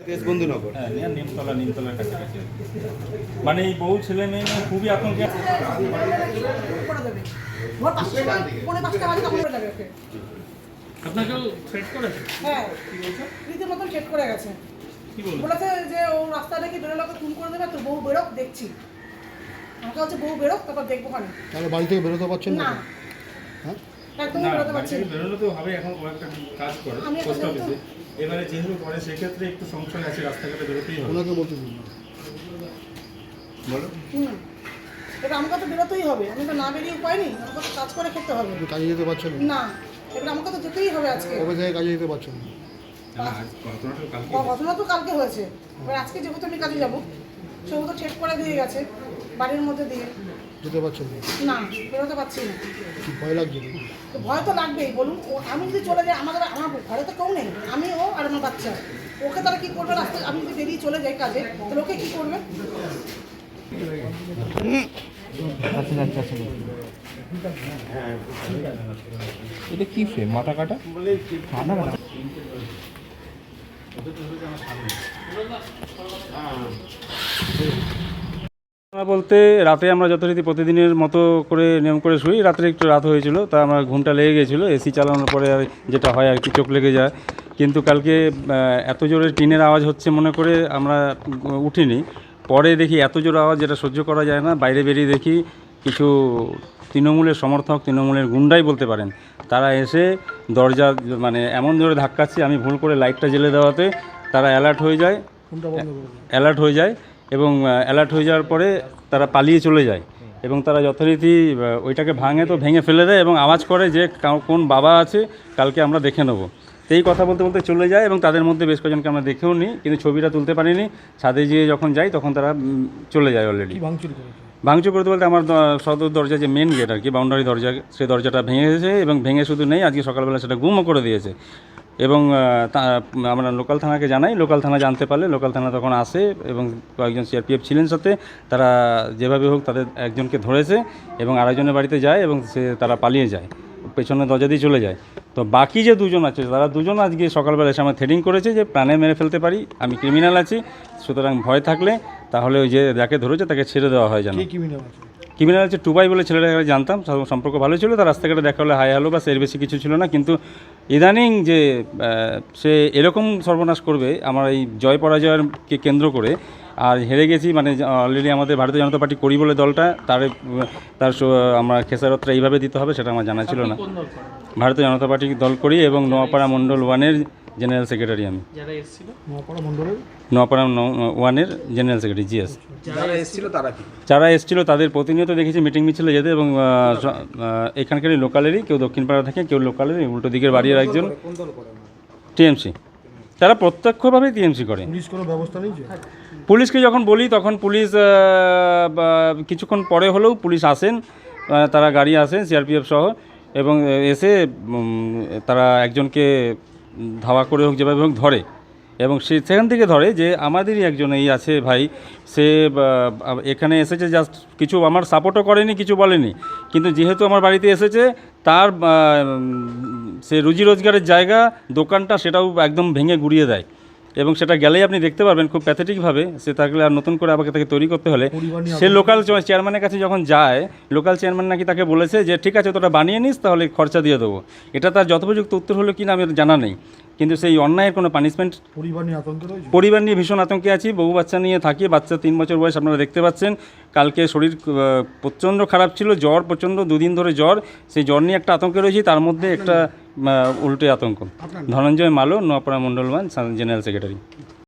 দেশবন্ধুনগর হ্যাঁ নিমতলা নিমতলার কাছাকাছি। মানে এই বউ ছেলে মেয়ে খুবই আতঙ্কে আপনাকেও থ্রেট করেছে? হ্যাঁ। করে গেছে। বলেছে? যে ও রাস্তা নাকি বেরোলে ওকে খুন করে দেবে? তো বউ বেরোক দেখছি। আমাকে হচ্ছে বউ বেরোক তারপর দেখব খানি। তাহলে বাড়ি থেকে বেরোতে পারছেন না। হ্যাঁ? একদমই বেরোতে পারছি থেকে তো হবে এখন কাজ করে পোস্ট যেহেতু- অফিসে এবারে যেহেতু করে সেক্ষেত্রে একটু সংশয় আছে রাস্তাঘাটে বেরোতেই হবে। ওনাকে বলতে দিন। বলো। হুম। এবার আমাকে তো বেরোতেই হবে। আমি তো না বেরিয়ে উপায় নেই। আমাকে তো কাজ করে খেতে হবে। কাজে যেতে না? এবার আমাকে তো যেতেই হবে আজকে। কবে থেকে কাজে যেতে পারছেন না? ঘটনা তো কালকে হয়েছে। এবার আজকে যেহেতু আমি কাজে যাব সেহেতু চেক করে দিয়ে গেছে বাড়ির মধ্যে দিয়ে। যেতে পারছেন না? না বেরোতে পারছি না। কি ভয় লাগছে তো ভয় তো লাগবেই বলুন। ও আমি যদি চলে যাই আমাদের আমার ঘরে তো কেউ নেই। আমি ও আর আমার বাচ্চা। ওকে তারা কি করবে? রাস্তায় আমি যদি বেরিয়ে চলে যাই কাজে তাহলে ওকে কি করবে? এটা কি ফ্রেম মাথা কাটা? ঘটনা বলতে রাতে আমরা যথারীতি প্রতিদিনের মতো করে নিয়ম করে শুই। রাত্রে একটু রাত হয়েছিল তা আমার ঘুমটা লেগে গেছিল এসি চালানোর পরে আর যেটা হয় আর কি চোখ লেগে যায়। কিন্তু কালকে এত জোরে টিনের আওয়াজ হচ্ছে মনে করে আমরা উঠিনি। পরে দেখি এত জোর আওয়াজ যেটা সহ্য করা যায় না। বাইরে বেরিয়ে দেখি কিছু তৃণমূলের সমর্থক তৃণমূলের গুন্ডাই বলতে পারেন। তারা এসে দরজা মানে এমন জোরে ধাক্কাচ্ছে আমি ভুল করে লাইটটা জ্বেলে দেওয়াতে তারা অ্যালার্ট হয়ে যায়। অ্যালার্ট হয়ে যায়। এবং অ্যালার্ট হয়ে যাওয়ার পরে তারা পালিয়ে চলে যায় এবং তারা যথারীতি ওইটাকে ভাঙে তো ভেঙে ফেলে দেয় এবং আওয়াজ করে যে কাউ- কোন বাবা আছে কালকে আমরা দেখে নেব। তো এই কথা বলতে বলতে চলে যায় এবং তাদের মধ্যে বেশ কয়েকজনকে আমরা দেখেও নিই কিন্তু ছবিটা তুলতে পারিনি। ছাদে গিয়ে যখন যাই তখন তারা চলে যায় অলরেডি ভাঙচুর করতে বলতে আমার সদর দরজা যে মেন গেট আর কি বাউন্ডারি দরজা সেই দরজাটা ভেঙে গেছে এবং ভেঙে শুধু নেই আজকে সকালবেলা সেটা গুমও করে দিয়েছে। এবং তা- আমরা লোকাল থানাকে জানাই লোকাল থানা জানতে পারলে লোকাল থানা তখন আসে এবং কয়েকজন সিআরপিএফ ছিলেন সাথে তারা যেভাবে হোক তাদের একজনকে ধরেছে এবং আরেকজনের বাড়িতে যায় এবং সে তারা পালিয়ে যায় পেছনে দরজা দিয়ে চলে যায়। তো বাকি যে দুজন আছে তারা দুজন আজকে সকালবেলা এসে আমার থ্রেডিং করেছে যে প্রাণে মেরে ফেলতে পারি আমি ক্রিমিনাল আছি সুতরাং ভয় থাকলে তাহলে ওই যে যাকে ধরেছে তাকে ছেড়ে দেওয়া হয় যেন। ক্রিমিনাল আছে? ক্রিমিনাল হচ্ছে টুবাই বলে ছেলেটাকে জানতাম সম্পর্ক ভালো ছিল তার রাস্তাঘাটে দেখা হলে হাই হ্যালো বা এর বেশি কিছু ছিল না কিন্তু ইদানিং যে সে এরকম সর্বনাশ করবে আমার এই জয় পরাজয়কে কেন্দ্র করে আর হেরে গেছি মানে অলরেডি আমাদের ভারতীয় জনতা পার্টি করি বলে দলটা তার তার আমরা খেসারতটা এইভাবে দিতে হবে সেটা আমার জানা ছিল না। ভারতীয় জনতা পার্টি দল করি এবং নোয়াপাড়া মণ্ডল ওয়ানের জেনারেল সেক্রেটারি আমি। মণ্ডলের? নোয়াপাড়া ন- ওয়ানের জেনারেল সেক্রেটারি জিএস যারা এসেছিল তারা কি? যারা এসেছিল তাদের প্রতিনিয়ত দেখেছি মিটিং মিছিলে যেতে এবং এখানকারই লোকালেরই কেউ দক্ষিণপাড়া থাকে কেউ লোকালেরই উল্টো দিকের বাড়ির একজন। টিএমসি। তারা প্রত্যক্ষভাবেই টিএমসি করে। পুলিশ কোনো ব্যবস্থা নেই পুলিশকে যখন বলি তখন পুলিশ বা কিছুক্ষণ পরে হলেও পুলিশ আসেন তারা গাড়ি আসেন সিআরপিএফ সহ এবং এসে তারা একজনকে ধাওয়া করে হোক, যেভাবে হোক ধরে। এবং সে সেখান থেকে ধরে যে আমাদেরই একজন এই আছে ভাই। সে এখানে এসেছে জাস্ট কিছু আমার সাপোর্টও করেনি, কিছু বলেনি। কিন্তু যেহেতু আমার বাড়িতে এসেছে, তার সে রুজি রোজগারের জায়গা, দোকানটা সেটাও একদম ভেঙে গুড়িয়ে দেয়। এবং সেটা গেলেই আপনি দেখতে পারবেন খুব প্যাথেটিকভাবে সে থাকলে আর নতুন করে আমাকে তাকে তৈরি করতে হলে সে লোকাল চেয়ারম্যানের কাছে যখন যায় লোকাল চেয়ারম্যান নাকি তাকে বলেছে যে ঠিক আছে তোটা বানিয়ে নিস তাহলে খরচা দিয়ে দেবো। এটা তার যথোপযুক্ত উত্তর হলো কি না আমি জানা নেই। কিন্তু সেই অন্যায়ের কোনো পানিশমেন্ট পরিবার নিয়ে আতঙ্কে পরিবার নিয়ে ভীষণ আতঙ্কে আছি। বউ বাচ্চা নিয়ে থাকি। বাচ্চা তিন বছর বয়স আপনারা দেখতে পাচ্ছেন। কালকে শরীর প্রচণ্ড খারাপ ছিল জ্বর প্রচণ্ড দুদিন ধরে জ্বর। সেই জ্বর নিয়ে একটা আতঙ্কে রয়েছি। তার মধ্যে একটা উল্টে আতঙ্ক। ধনঞ্জয় মালো নোয়াপাড়া মন্ডলমান জেনারেল সেক্রেটারি।